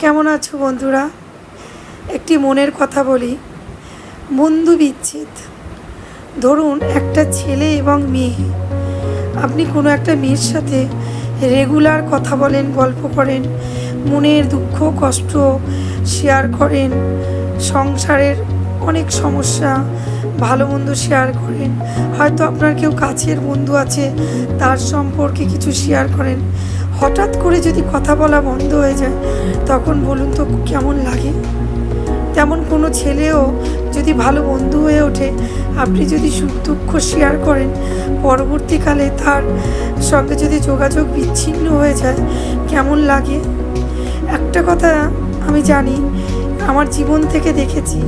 কেমন আছো বন্ধুরা? একটি মনের কথা বলি। বন্ধু বিচ্ছেদ। ধরুন একটা ছেলে এবং মেয়ে। আপনি কোনো একটা মেয়ের সাথে রেগুলার কথা বলেন, গল্প করেন, মনের দুঃখ, কষ্ট শেয়ার করেন, সংসারের অনেক সমস্যা, ভালো মন্দ শেয়ার করেন, হয়তো আপনার কেউ কাছের বন্ধু আছে, তার সম্পর্কে কিছু শেয়ার করেন হঠাৎ করে যদি কথা বলা বন্ধ হয়ে যায়, তখন বলুন তো কেমন লাগে? তেমন কোনো ছেলেও যদি ভালো বন্ধু হয়ে ওঠে, আপনি যদি সুখ দুঃখ শেয়ার করেন, পরবর্তীকালে তার সঙ্গে যদি যোগাযোগ বিচ্ছিন্ন হয়ে যায়, কেমন লাগে? একটা কথা আমি জানি, আমার জীবন থেকে দেখেছি,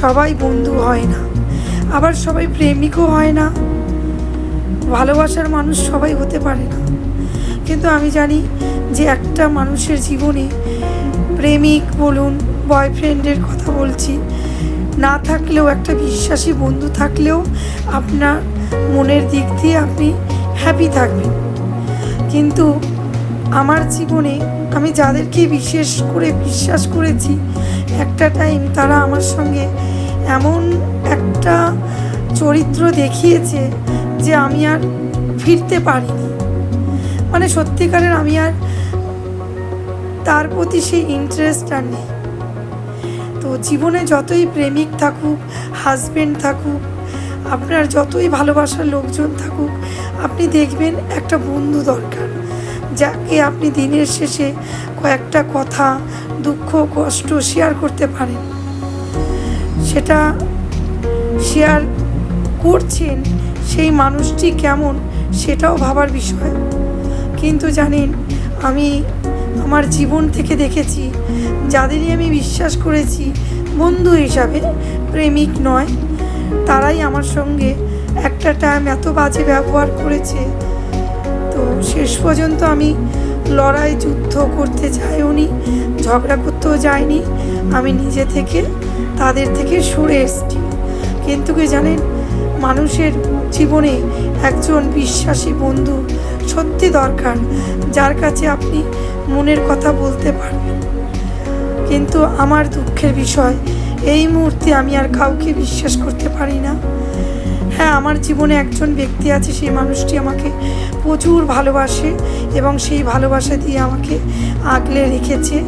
সবাই বন্ধু হয় না, আবার সবাই প্রেমিকও হয় না। ভালোবাসার মানুষ সবাই হতে পারে না। কিন্তু আমি জানি যে একটা মানুষের জীবনে প্রেমিক বলুন, বয়ফ্রেন্ডের কথা বলছি, না থাকলেও, একটা বিশ্বাসী বন্ধু থাকলেও আপনার মনের দিক দিয়ে আপনি হ্যাপি থাকবেন। কিন্তু আমার জীবনে আমি যাদেরকে বিশেষ করে বিশ্বাস করেছি, একটা টাইম তারা আমার সঙ্গে এমন একটা চরিত্র দেখিয়েছে যে আমি আর ফিরতে পারিনি। মানে সত্যিকারের আমি আর তার প্রতি সেই ইন্টারেস্ট আর নেই। তো জীবনে যতই প্রেমিক থাকুক হাজবেন্ড থাকুক, আপনার যতই ভালোবাসার লোকজন থাকুক, আপনি দেখবেন একটা বন্ধু দরকার, যাকে আপনি দিনের শেষে কয়েকটা কথা, দুঃখ, কষ্ট শেয়ার করতে পারেন। সেটা শেয়ার করছেন সেই মানুষটি কেমন, সেটাও ভাবার বিষয়। কিন্তু জানেন, আমি আমার জীবন থেকে দেখেছি যাদেরই আমি বিশ্বাস করেছি, বন্ধু হিসাবে প্রেমিক নয়, তারাই আমার সঙ্গে একটা টাইম এত বাজে ব্যবহার করেছে। তো শেষ পর্যন্ত আমি লড়াই, যুদ্ধ করতে যাইওনি, ঝগড়া করতেও যাইনি, আমি নিজে থেকে, তাদের থেকে সরে এসেছি। কিন্তু কি জানেন, মানুষের জীবনে একজন বিশ্বাসী বন্ধু সত্যি দরকার, যার কাছে আপনি মনের কথা বলতে পারবেন। কিন্তু আমার দুঃখের বিষয়, এই মুহূর্তে আমি আর কাউকে বিশ্বাস করতে পারি না। হ্যাঁ আমার জীবনে একজন ব্যক্তি আছে, সেই মানুষটি আমাকে প্রচুর ভালোবাসে এবং সেই ভালোবাসা দিয়ে আমাকে আগলে রেখেছে।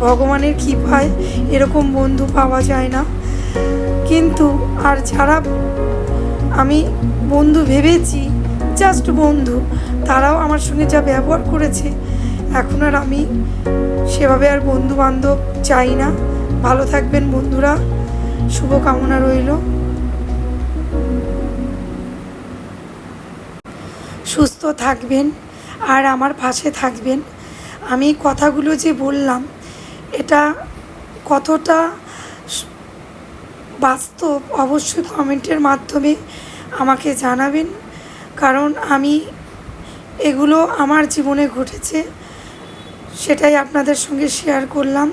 ভগবানের কৃপায় এরকম বন্ধু পাওয়া যায় না। কিন্তু আর যারা আমি বন্ধু ভেবেছি জাস্ট বন্ধু, তারাও আমার সঙ্গে যা ব্যবহার করেছে, এখন আর আমি সেভাবে আর বন্ধু বান্ধব চাই না। ভালো থাকবেন বন্ধুরা, শুভকামনা রইল। সুস্থ থাকবেন আর আমার পাশে থাকবেন। আমি কথাগুলো যে বললাম, এটা কতটা বাস্তব অবশ্যই কমেন্টের মাধ্যমে আমাকে জানাবেন। কারণ আমি এগুলো আমার জীবনে ঘটেছে সেটাই আপনাদের সঙ্গে শেয়ার করলাম।